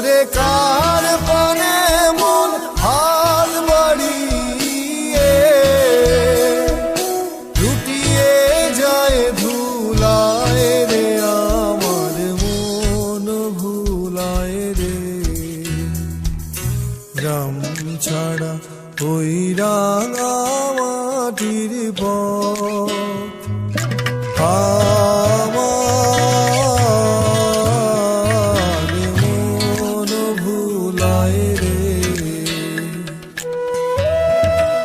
ওরে কার পানে মন হাল বাড়িয়ে? লুটিয়ে যায় ভুলায় রে আমার মন, ভুলায় রে। রাম ছাড়া ওই রাঙা মাটির পথ ভুলায় রে